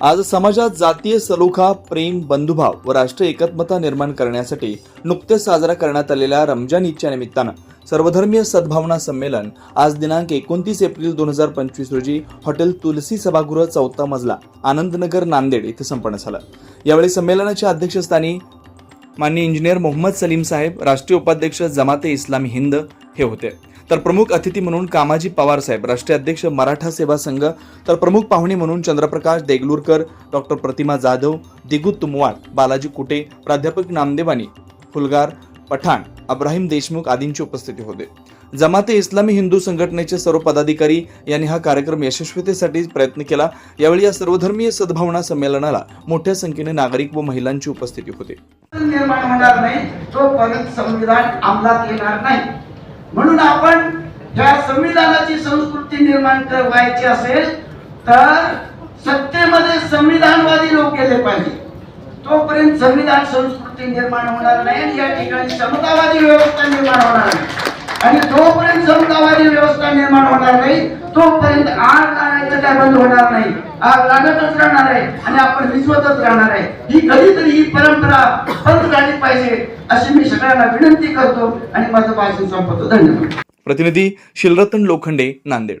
आज समाजात जातीय सलोखा प्रेम बंधुभाव व राष्ट्रीय एकात्मता निर्माण करण्यासाठी नुकतेच साजरा करण्यात आलेल्या रमजान ईदच्या निमित्तानं सर्वधर्मीय सद्भावना संमेलन आज दिनांक एकोणतीस एप्रिल दोन हजार पंचवीस रोजी हॉटेल तुलसी सभागृह चौथा मजला आनंदनगर नांदेड इथं संपन्न झालं. यावेळी संमेलनाच्या अध्यक्षस्थानी माननीय इंजिनियर मोहम्मद सलीम साहेब राष्ट्रीय उपाध्यक्ष जमाते इस्लामी हिंद हे होते. तर प्रमुख अतिथी म्हणून कामाजी पवार साहेब राष्ट्रीय अध्यक्ष मराठा सेवा संघ तर प्रमुख पाहुणे म्हणून चंद्रप्रकाश देगलूरकर डॉक्टर प्रतिमा जाधव दिगू तुमवाट बालाजी कुटे प्राध्यापक नामदेवानी फुलगार पठाण अब्राहिम देशमुख आदींची उपस्थिती होते. जमाते इस्लामी हिंदू संघटनेचे सर्व पदाधिकारी यांनी हा कार्यक्रम यशस्वीतेसाठी प्रयत्न केला. यावेळी या सर्वधर्मीय सद्भावना संमेलनाला मोठ्या संख्येने नागरिक व महिलांची उपस्थिती होती. निर्माण होणार नाही तोपर्यंत संविधान अंमलात येणार नाही. म्हणून आपण ह्या संविधानाची संस्कृती निर्माण व्हायची असेल तर सत्तेमध्ये संविधानवादी लोक गेले पाहिजे. तोपर्यंत संविधान संस्कृती निर्माण होणार नाही आणि या ठिकाणी समतावादी व्यवस्था निर्माण होणार नाही. आणि जोपर्यंत समतावादी व्यवस्था निर्माण होणार नाही तोपर्यंत आग लागायचं काय बंद होणार नाही. आग लागतच राहणार आहे आणि आपण विश्वतच राहणार आहे. ही कधीतरी ही परंपरा बंद झाली पाहिजे अशी मी सगळ्यांना विनंती करतो आणि माझं भाषण संपवतो. धन्यवाद. प्रतिनिधी शिलरतन लोखंडे नांदेड.